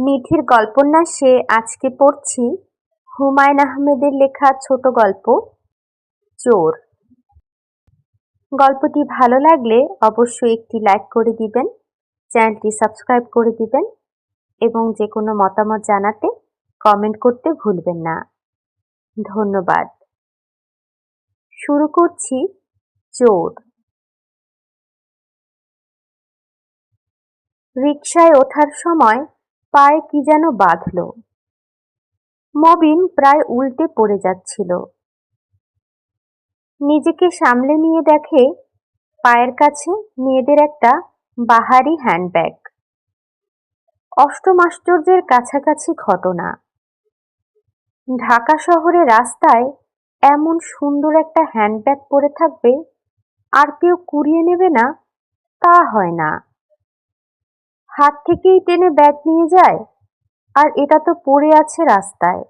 নিধির গল্পন্যাসে আজকে পড়ছি হুমায়ুন আহমেদের লেখা ছোট গল্প, চোর। গল্পটি ভালো লাগলে অবশ্যই একটি লাইক করে দিবেন, চ্যানেলটি সাবস্ক্রাইব করে দিবেন এবং যে কোনো মতামত জানাতে কমেন্ট করতে ভুলবেন না। ধন্যবাদ। শুরু করছি চোর। রিকশায় ওঠার সময় পায়ে কি যেন বাঁধল। মবিন প্রায় উল্টে পড়ে যাচ্ছিল। নিজেকে সামলে নিয়ে দেখে পায়ের কাছে মেয়েদের একটা বাহারি হ্যান্ডব্যাগ। অষ্টম আশ্চর্যের কাছাকাছি ঘটনা। ঢাকা শহরে রাস্তায় এমন সুন্দর একটা হ্যান্ডব্যাগ পরে থাকবে, আর কেউ কুড়িয়ে নেবে না, তা হয় না। হাত থেকেই টেনে ব্যাগ নিয়ে যায়? আর এটা তো পড়ে আছে রাস্তায়।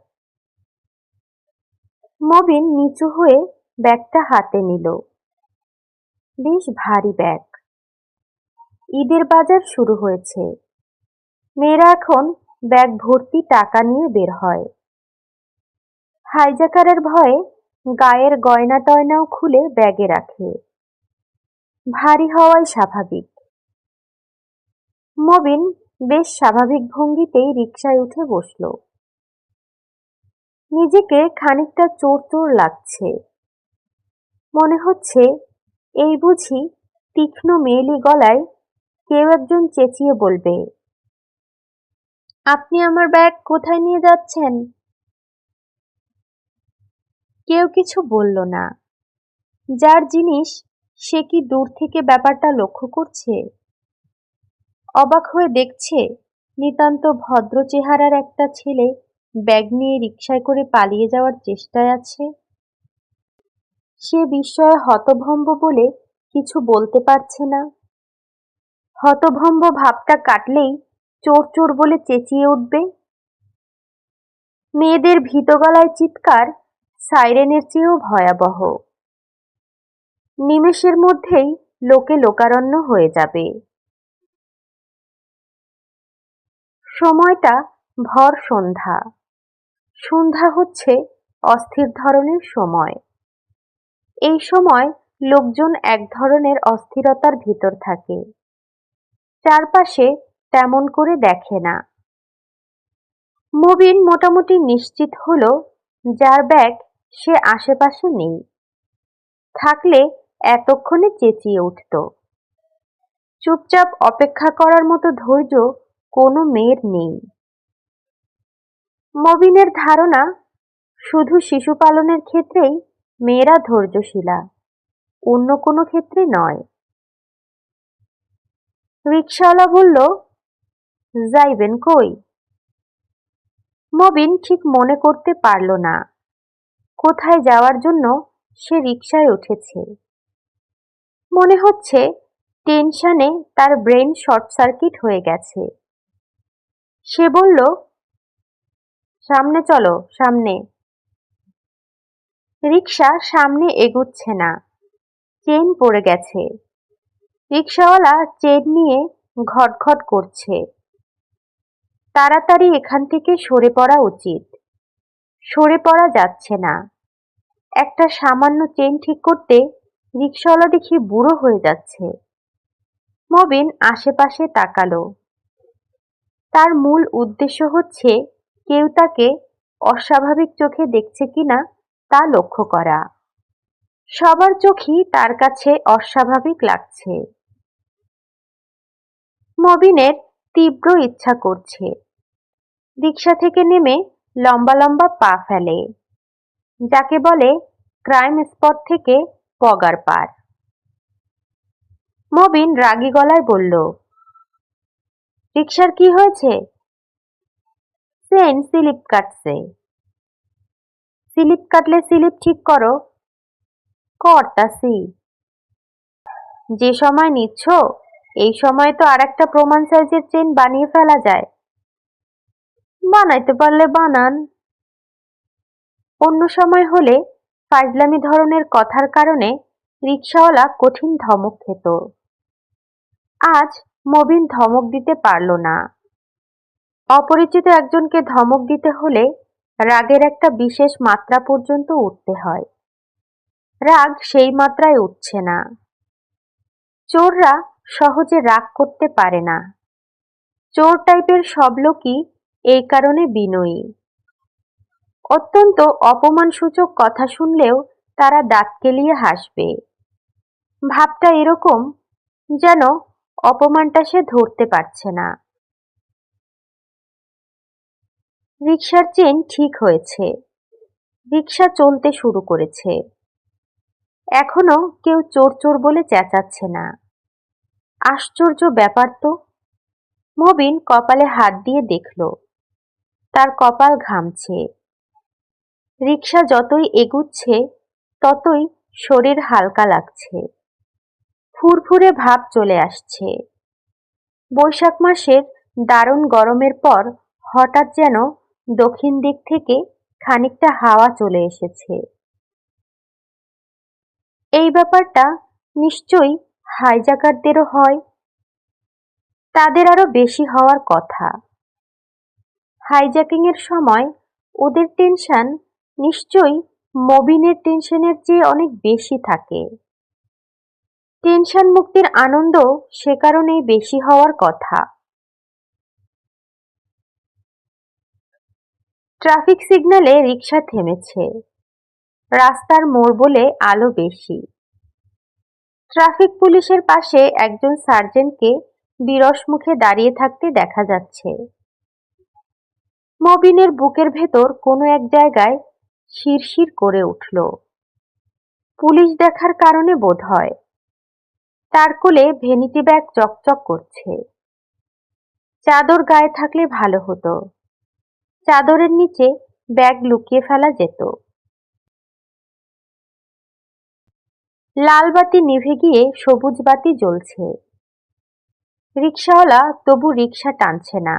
মবিন নিচু হয়ে ব্যাগটা হাতে নিল। বেশ ভারী ব্যাগ। ঈদের বাজার শুরু হয়েছে। মেয়েরা এখন ব্যাগ ভর্তি টাকা নিয়ে বের হয়। হাইজাকারের ভয়ে গায়ের গয়না টয়নাও খুলে ব্যাগে রাখে। ভারী হওয়াই স্বাভাবিক। মবিন বেশ স্বাভাবিক ভঙ্গিতেই রিকশায় উঠে বসল। নিজেকে খানিকটা চোর চোর লাগছে। মনে হচ্ছে এই বুঝি তীক্ষ্ণ মেয়েলি গলায় কেউ একজন চেঁচিয়ে বলবে, আপনি আমার ব্যাগ কোথায় নিয়ে যাচ্ছেন? কেউ কিছু বলল না। যার জিনিস সে কি দূর থেকে ব্যাপারটা লক্ষ্য করছে? অবাক হয়ে দেখছে, নিতান্ত ভদ্র চেহারার একটা ছেলে ব্যাগ নিয়ে রিকশায় করে পালিয়ে যাওয়ার চেষ্টায় আছে। সে বিস্ময়ে হতভম্ব বলে কিছু বলতে পারছে না। হতভম্ব ভাবটা কাটলেই চোর চোর বলে চেঁচিয়ে উঠবে। মেয়েদের ভীত গলায় চিৎকার সাইরেনের চেয়েও ভয়াবহ। নিমেষের মধ্যেই লোকে লোকারণ্য হয়ে যাবে। সময়টা ভর সন্ধ্যা। সন্ধ্যা হচ্ছে অস্থির ধরনের সময়। এই সময় লোকজন এক ধরনের অস্থিরতার ভিতর থাকে। চারপাশে তেমন করে দেখে না। মবিন মোটামুটি নিশ্চিত হলো যার ব্যাগ সে আশেপাশে নেই। থাকলে এতক্ষণে চেঁচিয়ে উঠত। চুপচাপ অপেক্ষা করার মতো ধৈর্য কোনো মেয়ের নেই। মবিনের ধারণা শুধু শিশু পালনের ক্ষেত্রেই মেয়েরা ধৈর্যশীলা, অন্য কোনো ক্ষেত্রে নয়। রিক্সাওয়ালা বলল, যাইবেন কই? মবিন ঠিক মনে করতে পারল না। কোথায় যাওয়ার জন্য সে রিক্সায় উঠেছে। মনে হচ্ছে টেনশনে তার ব্রেন শর্ট সার্কিট হয়ে গেছে। সে বলল, সামনে চলো, সামনে। রিক্সা সামনে এগুচ্ছে না। চেন পড়ে গেছে। রিক্সাওয়ালা চেন নিয়ে ঘটঘট করছে। তাড়াতাড়ি এখান থেকে সরে পড়া উচিত। সরে পড়া যাচ্ছে না। একটা সামান্য চেন ঠিক করতে রিক্সাওয়ালা দেখি বুড়ো হয়ে যাচ্ছে। মবিন আশেপাশে তাকালো। তার মূল উদ্দেশ্য হচ্ছে, কেউ তাকে অস্বাভাবিক চোখে দেখছে কিনা তা লক্ষ্য করা। সবার চোখই তার কাছে অস্বাভাবিক লাগছে। মবিনের তীব্র ইচ্ছা করছে। রিক্সা থেকে নেমে লম্বা লম্বা পা ফেলে। যাকে বলে ক্রাইম স্পট থেকে পগার পার। মবিন রাগী গলায় বলল রিক্সার কি হয়েছে? চেন স্লিপ কাটছে। স্লিপ কাটলে স্লিপ ঠিক করো। করতাছি যে সময় নিচ্ছ, এই সময় তো আর একটা প্রমাণ সাইজের চেন বানিয়ে ফেলা যায়। বানাইতে পারলে বানান। অন্য সময় হলে ফাজলামি ধরনের কথার কারণে রিক্সাওয়ালা কঠিন ধমক খেত। আজ মবিন ধমক দিতে পারল না। অপরিচিত একজনকে ধমক দিতে হলে রাগের একটা বিশেষ মাত্রা পর্যন্ত উঠতে হয়। রাগ সেই মাত্রায় উঠছে না। চোররা সহজে রাগ করতে পারে না। চোর টাইপের সব লোকই এই কারণে বিনয়ী। অত্যন্ত অপমানসূচক কথা শুনলেও তারা দাঁত কেলিয়ে হাসবে। ভাবটা এরকম যেন অপমানটা সে ধরতে পারছে না। রিক্সার চেন ঠিক হয়েছে। রিক্সা চলতে শুরু করেছে। এখনও কেউ চোর চোর বলে চেঁচাচ্ছে না। আশ্চর্য ব্যাপার তো। মবিন কপালে হাত দিয়ে দেখল। তার কপাল ঘামছে। রিক্সা যতই এগুচ্ছে, ততই শরীর হালকা লাগছে। ফুরফুরে ভাব চলে আসছে। বৈশাখ মাসের দারুণ গরমের পর হঠাৎ যেন দক্ষিণ দিক থেকে খানিকটা হাওয়া চলে এসেছে। এই ব্যাপারটা নিশ্চয়ই হাইজাকারদেরও হয়। তাদের আরও বেশি হওয়ার কথা। হাইজ্যাকিং এর সময় ওদের টেনশন নিশ্চয়ই মবিনের টেনশনের চেয়ে অনেক বেশি থাকে। টেনশন মুক্তির আনন্দ সে কারণেই বেশি হওয়ার কথা। ট্রাফিক সিগনালে রিক্সা থেমেছে। রাস্তার মোড় বলে আলো বেশি। ট্রাফিক পুলিশের পাশে একজন সার্জেন্টকে বিরস মুখে দাঁড়িয়ে থাকতে দেখা যাচ্ছে। মবিনের বুকের ভেতর কোনো এক জায়গায় শিরশির করে উঠল। পুলিশ দেখার কারণে বোধ হয় তার কোলে ভেনিটি ব্যাগ চকচক করছে। চাদর গায়ে থাকলে ভালো হতো। চাদরের নিচে ব্যাগ লুকিয়ে ফেলা যেত। লাল বাতি নিভে গিয়ে সবুজ বাতি জ্বলছে। রিক্সাওয়ালা তবু রিক্সা টানছে না।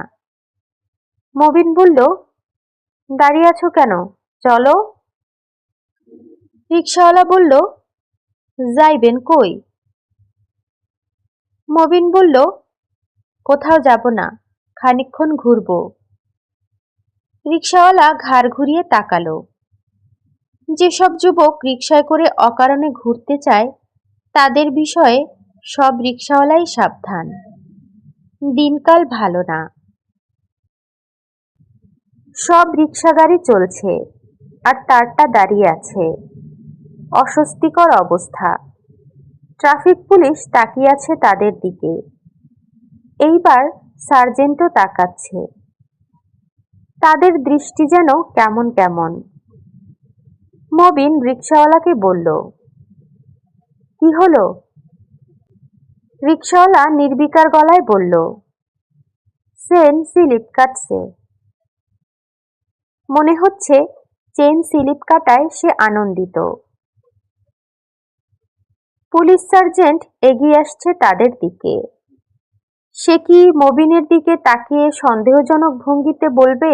মবিন বলল, দাঁড়িয়ে আছো কেন? চলো। রিক্সাওয়ালা বলল, যাইবেন কই? মবিন বলল, কোথাও যাব না খানিক্ষণ ঘুরব। রিক্সাওয়ালা ঘাড় ঘুরিয়ে তাকালো। যেসব যুবক রিক্সায় করে অকারণে ঘুরতে চায়, তাদের বিষয়ে সব রিক্সাওয়ালাই সাবধান। দিনকাল ভালো না। সব রিক্সা গাড়ি চলছে, আর তারটা দাঁড়িয়ে আছে। অস্বস্তিকর অবস্থা। ট্রাফিক পুলিশ তাকিয়ে আছে তাদের দিকে। এইবার সার্জেন্টও তাকাচ্ছে। তাদের দৃষ্টি যেন কেমন কেমন। মবিন রিক্সাওয়ালাকে বলল, কি হলো? রিক্সাওয়ালা নির্বিকার গলায় বলল সেন স্লিপ কাটছে। মনে হচ্ছে চেন স্লিপ কাটায় সে আনন্দিত। পুলিশ সার্জেন্ট এগিয়ে আসছে তাদের দিকে। সে কি মবিনের দিকে তাকিয়ে সন্দেহজনক ভঙ্গিতে বলবে?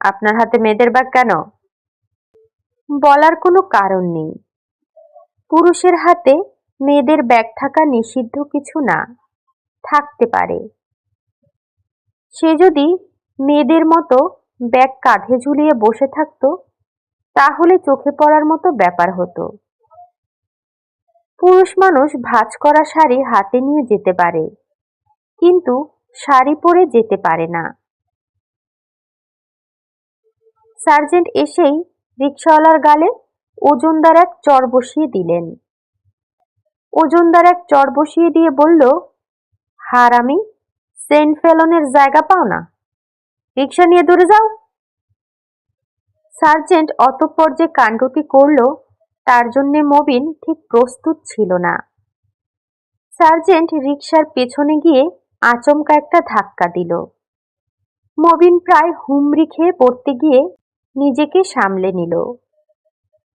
আপনার হাতে মেয়েদের ব্যাগ কেন? বলার কোনো কারণ নেই। পুরুষের হাতে মেয়েদের ব্যাগ থাকা নিষিদ্ধ কিছু না, থাকতে পারে। সে যদি মেয়েদের মতো ব্যাগ কাঁধে ঝুলিয়ে বসে থাকতো, তাহলে চোখে পড়ার মতো ব্যাপার হতো। পুরুষ মানুষ ভাঁজ করা শাড়ি হাতে নিয়ে যেতে পারে, কিন্তু শাড়ি পরে যেতে পারে না। সার্জেন্ট এসেই রিক্সাওয়ালার গালে ওজনদার এক চর বসিয়ে দিলেন। ওজনদার এক চর বসিয়ে দিয়ে বলল, হার আমি সেন্ট ফেলনের জায়গা পাও না? রিক্সা নিয়ে দূরে যাও। সার্জেন্ট অতঃপর যে কাণ্ডটি করল তার জন্য মবিন ঠিক প্রস্তুত ছিল না। সার্জেন্ট রিক্সার পেছনে গিয়ে আচমকা একটা ধাক্কা দিল। মবিন প্রায় হুমড়ি খেয়ে পড়তে গিয়ে নিজেকে সামলে নিল।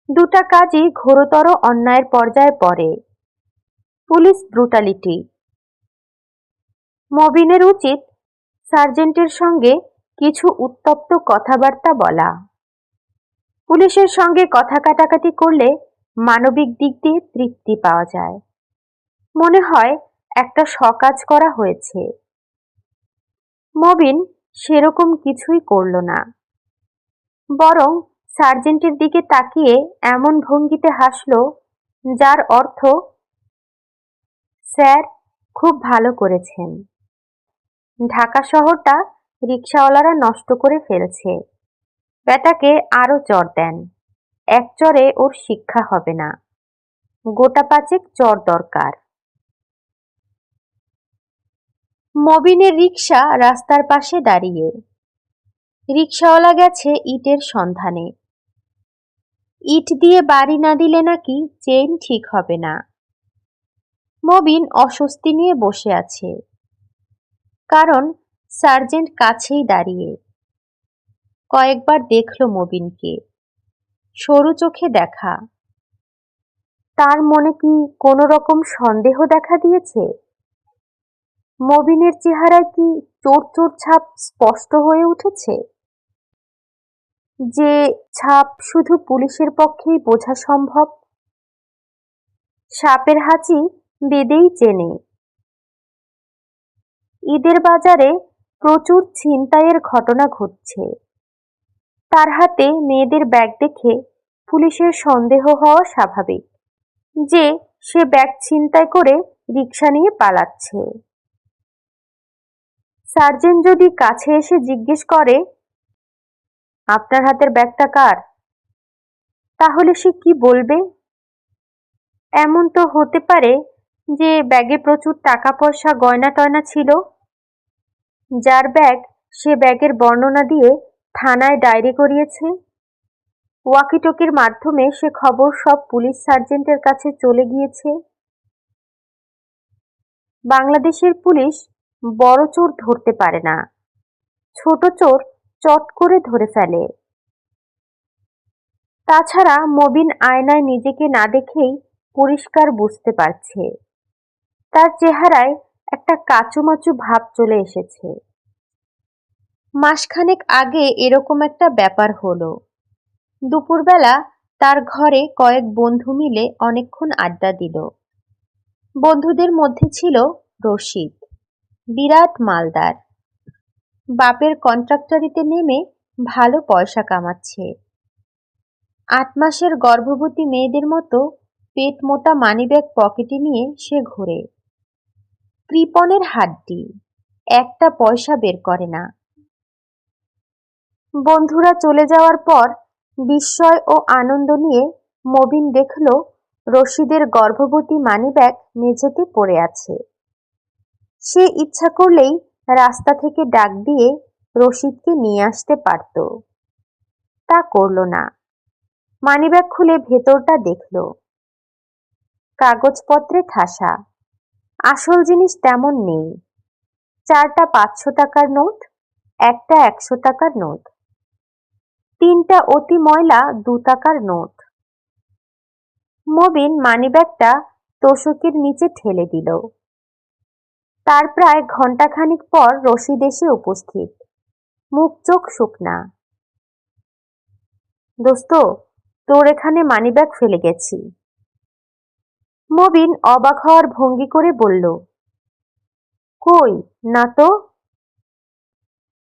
দুটা কাজই ঘোরতর অন্যায়ের পর্যায়ে পড়ে। Police brutality. মবিনের উচিত সার্জেন্টের সঙ্গে কিছু উত্তপ্ত কথাবার্তা বলা। পুলিশের সঙ্গে কথা কাটাকাটি করলে মানবিক দিক দিয়ে তৃপ্তি পাওয়া যায়। মনে হয় একটা সকাজ করা হয়েছে। মবিন সেরকম কিছুই করল না। বরং সার্জেন্টের দিকে তাকিয়ে এমন ভঙ্গিতে হাসল, যার অর্থ, স্যার, খুব ভালো করেছেন। ঢাকা শহরটা রিক্সাওয়ালারা নষ্ট করে ফেলছে। বেটাকে আরও চর দেন। এক চরে ওর শিক্ষা হবে না। গোটা পাঁচেক চর দরকার। মবিনের রিক্সা রাস্তার পাশে দাঁড়িয়ে। রিক্সাওয়ালা গেছে ইটের সন্ধানে। ইট দিয়ে বাড়ি না দিলে নাকি চেন ঠিক হবে না। মবিন অস্বস্তি নিয়ে বসে আছে। কারণ সার্জেন্ট কাছেই দাঁড়িয়ে। কয়েকবার দেখল মবিনকে। সরু চোখে দেখা। তার মনে কি কোনো রকম সন্দেহ দেখা দিয়েছে? মবিনের চেহারায় কি চোর চোর ছাপ স্পষ্ট হয়ে উঠেছে? যে ছাপ শুধু পুলিশের পক্ষেই বোঝা সম্ভব? সাপের হাঁচি বেদেই চেনে। ঈদের বাজারে প্রচুর ছিনতাইয়ের ঘটনা ঘটছে। তার হাতে মেয়েদের ব্যাগ দেখে পুলিশের সন্দেহ হওয়া স্বাভাবিক যে সে ব্যাগ ছিনতাই করে রিক্সা নিয়ে পালাচ্ছে। সার্জেন্ট যদি কাছে এসে জিজ্ঞেস করে, আপনার হাতের ব্যাগটা কার? তাহলে সে কি বলবে? এমন তো হতে পারে যে ব্যাগে প্রচুর টাকা পয়সা গয়না টয়না ছিল, যার ব্যাগ সে ব্যাগের বর্ণনা দিয়ে থানায় ডায়েরি করিয়েছে। ওয়াকিটকির মাধ্যমে সে খবর সব পুলিশ সার্জেন্টের কাছে চলে গিয়েছে। বাংলাদেশের পুলিশ বড় চোর ধরতে পারে না। ছোট চোর চট করে ধরে ফেলে। তাছাড়া মবিন আয়নায় নিজেকে না দেখেই পরিষ্কার বুঝতে পারছে। তার চেহারায় একটা কাচুমাচু ভাব চলে এসেছে। মাসখানেক আগে এরকম একটা ব্যাপার হলো। দুপুরবেলা তার ঘরে কয়েক বন্ধু মিলে অনেকক্ষণ আড্ডা দিল। বন্ধুদের মধ্যে ছিল রশিদ, বিরাট মালদার। বাপের কন্ট্রাক্টরিতে নেমে ভালো পয়সা কামাচ্ছে। আট মাসের গর্ভবতী মেয়েদের মতো পেট মোটা মানিব্যাগ পকেটে নিয়ে সে ঘোরে। কৃপনের হাড্ডি, একটা পয়সা বের করে না। বন্ধুরা চলে যাওয়ার পর বিস্ময় ও আনন্দ নিয়ে মবিন দেখল রশিদের গর্ভবতী মানিব্যাগ মেঝেতে পড়ে আছে। সে ইচ্ছা করলেই রাস্তা থেকে ডাক দিয়ে রশিদকে নিয়ে আসতে পারত। তা করল না। মানিব্যাগ খুলে ভেতরটা দেখল। কাগজপত্রে ঠাসা। আসল জিনিস তেমন নেই। চারটা পাঁচশো টাকার নোট, একটা একশো টাকার নোট। তিনটা অতি ময়লা দু টাকার নোট। মবিন মানিব্যাগটা তোষকের নিচে ঠেলে দিল। তার প্রায় ঘন্টাখানিক পর রশিদ এসে উপস্থিত। মুখ চোখ শুকনা। দোস্ত, তোর এখানে মানিব্যাগ ফেলে গেছি। মবিন অবাক হওয়ার ভঙ্গি করে বলল, কই, না তো?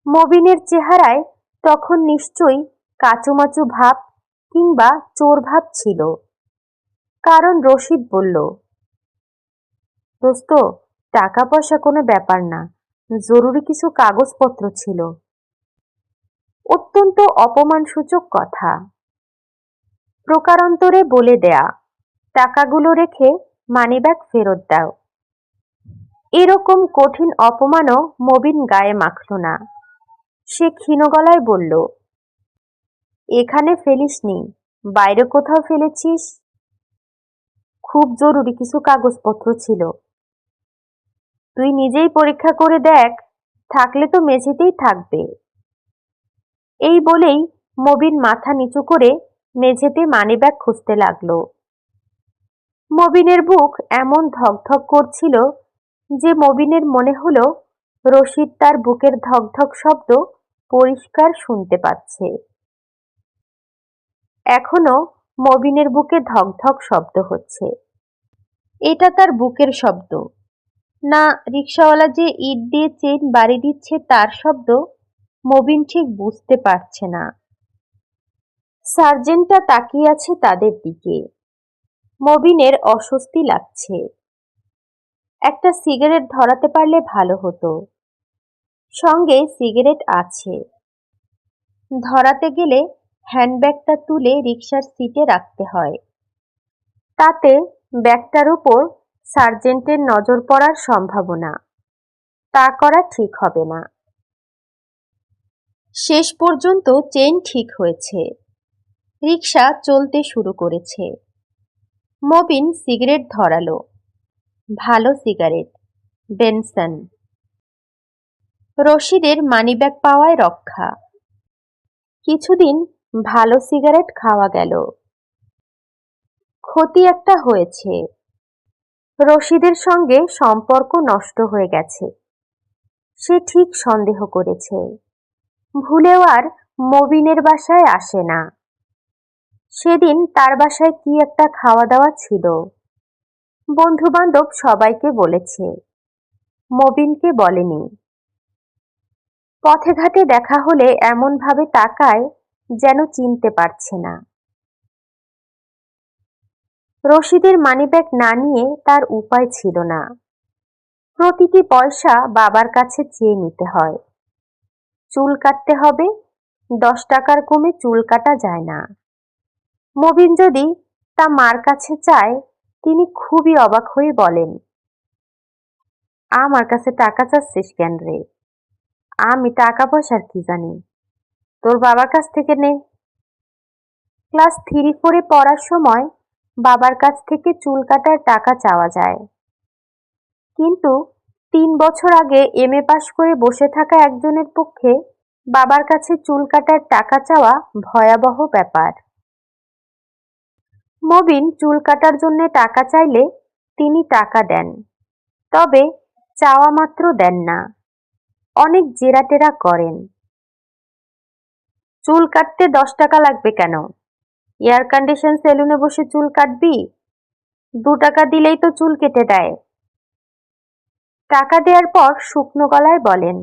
মবিনের চেহারায় তখন নিশ্চয়ই কাচুমাচু ভাব কিংবা চোর ভাব ছিল। কারণ রশিদ বলল, দোস্ত টাকা পয়সা কোনো ব্যাপার না, জরুরি কিছু কাগজপত্র ছিল। অত্যন্ত অপমানসূচক কথা। প্রকারান্তরে বলে দেয়া, টাকাগুলো রেখে মানিব্যাগ ফেরত দাও। এরকম কঠিন অপমানও মবিন গায়ে মাখল না। সে ক্ষীণ গলায় বলল এখানে ফেলিসনি বাইরে কোথাও ফেলেছিস? খুব জরুরি কিছু কাগজপত্র ছিল। তুই নিজেই পরীক্ষা করে দেখ, থাকলে তো মেঝেতেই থাকবে। এই বলেই মবিন মাথা নিচু করে মেঝেতে মানিব্যাগ খুঁজতে লাগল। মবিনের বুক এমন ধকধক করছিল যে মবিনের মনে হলো রশিদ তার বুকের ধকধক শব্দ পরিষ্কার শুনতে পাচ্ছে। এখনও মবিনের বুকে ধকধক শব্দ হচ্ছে। এটা তার বুকের শব্দ। না রিক্সাওয়ালা যে ইট দিয়ে চেন বাড়ি দিচ্ছে তার শব্দ মবিন ঠিক বুঝতে পারছে না। সার্জেন্টটা তাকিয়ে আছে তাদের দিকে। মবিনের অস্বস্তি লাগছে। একটা সিগারেট ধরাতে পারলে ভালো হতো। সঙ্গে সিগারেট আছে। ধরাতে গেলে হ্যান্ডব্যাগটা তুলে রিক্সার সিটে রাখতে হয়। তাতে ব্যাগটার উপর সার্জেন্টের নজর পড়ার সম্ভাবনা। তা করা ঠিক হবে না। শেষ পর্যন্ত চেন ঠিক হয়েছে। রিক্সা চলতে শুরু করেছে। মবিন সিগারেট ধরালো। ভালো সিগারেট, বেনসন। রশিদের মানিব্যাগ পাওয়ায় রক্ষা। কিছুদিন ভালো সিগারেট খাওয়া গেল। ক্ষতি একটা হয়েছে। রশিদের সঙ্গে সম্পর্ক নষ্ট হয়ে গেছে। সে ঠিক সন্দেহ করেছে। ভুলেও আর মবিনের বাসায় আসে না। সেদিন তার বাসায় কি একটা খাওয়া দাওয়া ছিল। বন্ধু বান্ধব সবাইকে বলেছে। মবিনকে বলেনি। পথে ঘাটে দেখা হলে এমনভাবে তাকায় যেন চিনতে পারছে না। রশিদের মানিব্যাগ না নিয়ে তার উপায় ছিল না। প্রতিটি পয়সা বাবার কাছে চেয়ে নিতে হয়। চুল কাটতে হবে, দশ টাকার কমে চুল কাটা যায় না। মবিন যদি তা মার কাছে চায়, তিনি খুবই অবাক হয়ে বলেন, আমার কাছে টাকা চাচ্ছিস কেন রে? আমি টাকা পয়সার কি জানি? তোর বাবার কাছ থেকে নে। ক্লাস থ্রি ফোরে পড়ার সময় বাবার কাছ থেকে চুল কাটার টাকা চাওয়া যায়। কিন্তু তিন বছর আগে এম এ পাশ করে বসে থাকা একজনের পক্ষে বাবার কাছে চুল কাটার টাকা চাওয়া ভয়াবহ ব্যাপার। মবিন চুল কাটার জন্য টাকা চাইলে তিনি টাকা দেন, তবে চাওয়া মাত্র দেন না। অনেক জেরাটেরা করেন। চুল কাটতে দশ টাকা লাগবে কেন? এয়ার কন্ডিশন সেলুনে বসে চুল কাটবি? দু টাকা দিলেই তো চুল কেটে দেয়। টাকা দেওয়ার পর শুকনো গলায় বলেন,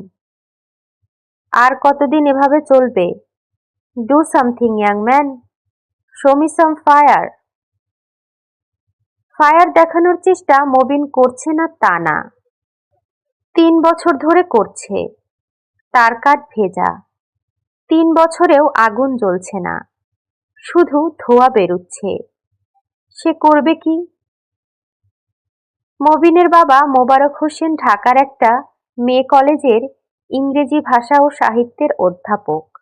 আর কতদিন এভাবে চলবে? Do something young man show me some fire fire দেখানোর চেষ্টা মবিন করছে না তা না। তিন বছর ধরে করছে। তার কাঠ ভেজা। তিন বছরেও আগুন জ্বলছে না। শুধু ধোয়া বেরুচ্ছে। সে করবে কি? মবিনের বাবা মোবারক হোসেন ঢাকার একটা মেয়ে কলেজের ইংরেজি ভাষা ও সাহিত্যের অধ্যাপক।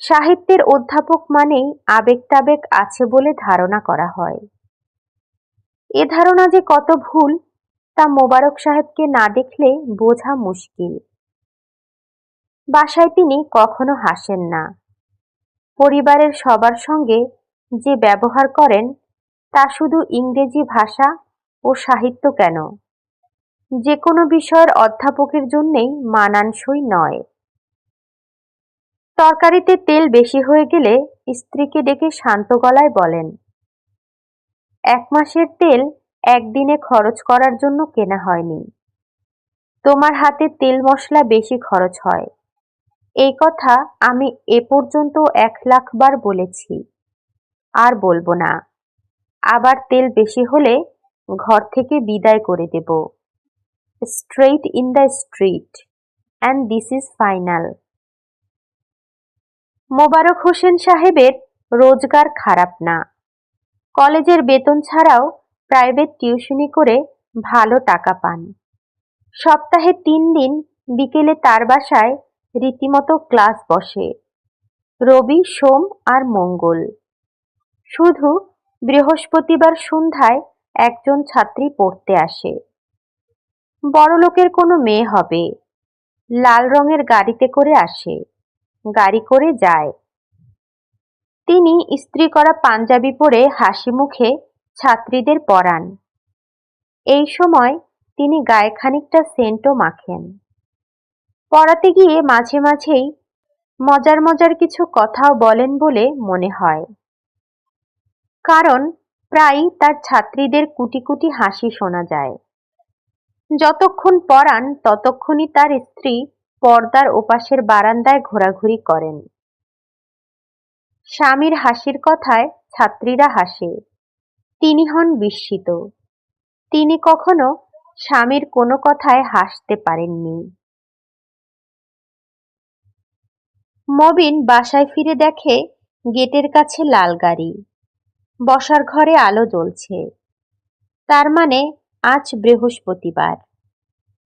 সাহিত্যের অধ্যাপক মানেই আবেগ টাবেগ আছে বলে ধারণা করা হয়। এ ধারণা যে কত ভুল, তা মোবারক সাহেবকে না দেখলে বোঝা মুশকিল। বাসায় তিনি কখনো হাসেন না। পরিবারের সবার সঙ্গে যে ব্যবহার করেন, তা শুধু ইংরেজি ভাষা ও সাহিত্য কেন? যে কোনো বিষয়ের অধ্যাপকের জন্যেই মানানসই নয়। তরকারিতে তেল বেশি হয়ে গেলে স্ত্রীকে ডেকে শান্ত গলায় বলেন, এক মাসের তেল একদিনে খরচ করার জন্য কেনা হয়নি। তোমার হাতে তেল মশলা বেশি খরচ হয়। এই কথা আমি এ পর্যন্ত এক লাখ বার বলেছি। আর বলব না। আবার তেল বেশি হলে ঘর থেকে বিদায় করে দেব। Straight in the street and this is final Mobarak Hossain সাহেবের রোজগার খারাপ না। কলেজের বেতন ছাড়াও প্রাইভেট টিউশনি করে ভালো টাকা পান। সপ্তাহে তিন দিন বিকেলে তার বাসায় রীতিমতো ক্লাস বসে। রবি, সোম আর মঙ্গল। শুধু বৃহস্পতিবার সন্ধ্যায় একজন ছাত্রী পড়তে আসে। বড়লোকের কোনো মেয়ে হবে। লাল রঙের গাড়িতে করে আসে। গাড়ি করে যায়। তিনি স্ত্রী করা পাঞ্জাবি পরে হাসি মুখে ছাত্রীদের পড়ান এই সময় তিনি গায়ে খানিকটা সেন্টও মাখেন। পড়াতে গিয়ে মাঝে মাঝেই মজার মজার কিছু কথাও বলেন বলে মনে হয়। কারণ প্রায়ই তার ছাত্রীদের কুটি কুটি হাসি শোনা যায়। যতক্ষণ পড়ান, ততক্ষণই তার স্ত্রী পর্দার ওপাশের বারান্দায় ঘোরাঘুরি করেন। স্বামীর হাসির কথায় ছাত্রীরা হাসে। তিনি হন বিস্মিত। তিনি কখনো স্বামীর কোনো কথায় হাসতে পারেননি। মবিন বাসায় ফিরে দেখে গেটের কাছে লাল গাড়ি। বসার ঘরে আলো জ্বলছে। তার মানে আজ বৃহস্পতিবার।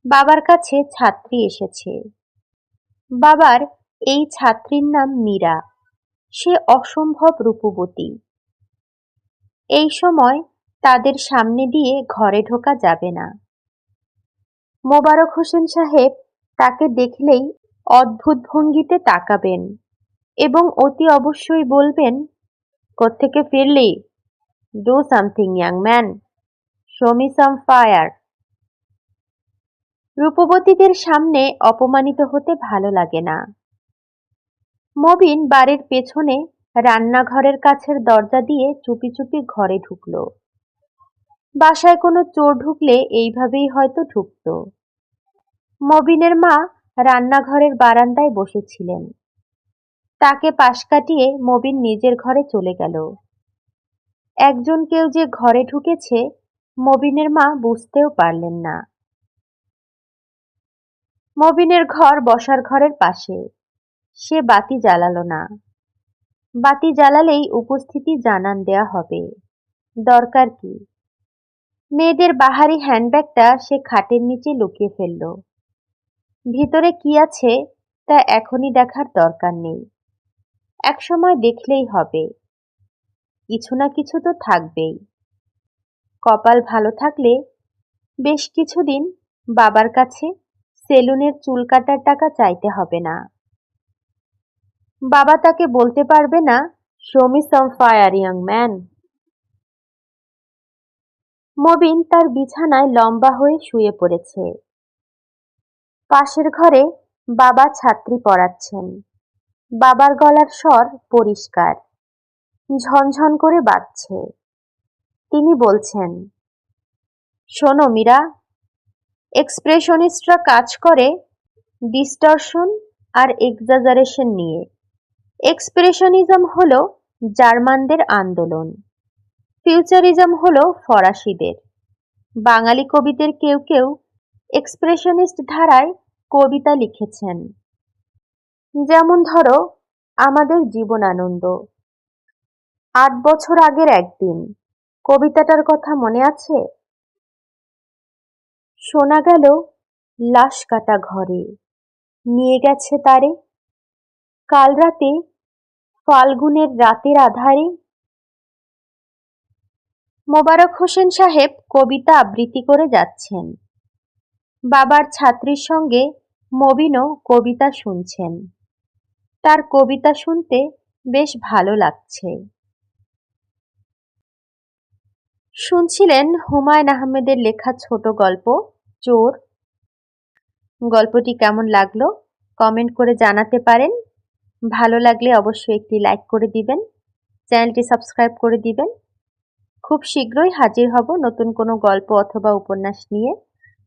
বাবার কাছে ছাত্রী এসেছে। বাবার এই ছাত্রীর নাম মীরা। সে অসম্ভব রূপবতী। এই সময় তাদের সামনে দিয়ে ঘরে ঢোকা যাবে না। মোবারক হোসেন সাহেব তাকে দেখলেই অদ্ভুত ভঙ্গিতে তাকাবেন এবং অতি অবশ্যই বলবেন, কোত্থেকে ফিরলি? Do something young man show me some fire রূপবতীদের সামনে অপমানিত হতে ভালো লাগে না। মবিন বাড়ির পেছনে রান্নাঘরের কাছের দরজা দিয়ে চুপি চুপি ঘরে ঢুকল। বাসায় কোনো চোর ঢুকলে এইভাবেই হয়তো ঢুকত। মবিনের মা রান্নাঘরের বারান্দায় বসেছিলেন। তাকে পাশ কাটিয়ে মবিন নিজের ঘরে চলে গেল। একজন কেউ যে ঘরে ঢুকেছে, মবিনের মা বুঝতেও পারলেন না। মবিনের ঘর বসার ঘরের পাশে। সে বাতি জ্বালালো না। বাতি জ্বালালেই উপস্থিতি জানান দেয়া হবে। দরকার কি? মেয়েদের বাহারি হ্যান্ডব্যাগটা সে খাটের নিচে লুকিয়ে ফেলল। ভিতরে কি আছে, তা এখনই দেখার দরকার নেই। একসময় দেখলেই হবে। কিছু না কিছু তো থাকবেই। কপাল ভালো থাকলে বেশ কিছুদিন বাবার কাছে সেলুনের চুল কাটার টাকা চাইতে হবে না। বাবা তাকে বলতে পারবে না show me some fire young man Mobin তার বিছানায় লম্বা হয়ে শুয়ে পড়েছে। পাশের ঘরে বাবা ছাত্রী পড়াচ্ছেন। বাবার গলার স্বর পরিষ্কার। ঝনঝন করে বাজছে। তিনি বলছেন, শোনো মীরা এক্সপ্রেশনিস্টরা কাজ করে ডিস্টর্শন আর এক্সাজারেশন নিয়ে। এক্সপ্রেশনিজম হল জার্মানদের আন্দোলন। ফিউচারিজম হল ফরাসিদের। বাঙালি কবিদের কেউ কেউ এক্সপ্রেশনিস্ট ধারায় কবিতা লিখেছেন। যেমন ধরো, আমাদের জীবন আনন্দ আট বছর আগের একদিন, কবিতাটার কথা মনে আছে? শোনা গেল, লাশ কাটা ঘরে। নিয়ে গেছে তারে। কাল রাতে, ফাল্গুনের রাতের আধারে। মোবারক হোসেন সাহেব কবিতা আবৃত্তি করে যাচ্ছেন। বাবার ছাত্রীর সঙ্গে মবিনও কবিতা শুনছেন। তার কবিতা শুনতে বেশ ভালো লাগছে। শুনছিলেন হুমায়ুন আহমেদের লেখা ছোট গল্প, চোর। গল্পটি কেমন লাগল কমেন্ট করে জানাতে পারেন। ভালো লাগলে অবশ্যই একটি লাইক করে দিবেন, চ্যানেলটি সাবস্ক্রাইব করে দিবেন। খুব শীঘ্রই হাজির হব নতুন কোনো গল্প অথবা উপন্যাস নিয়ে।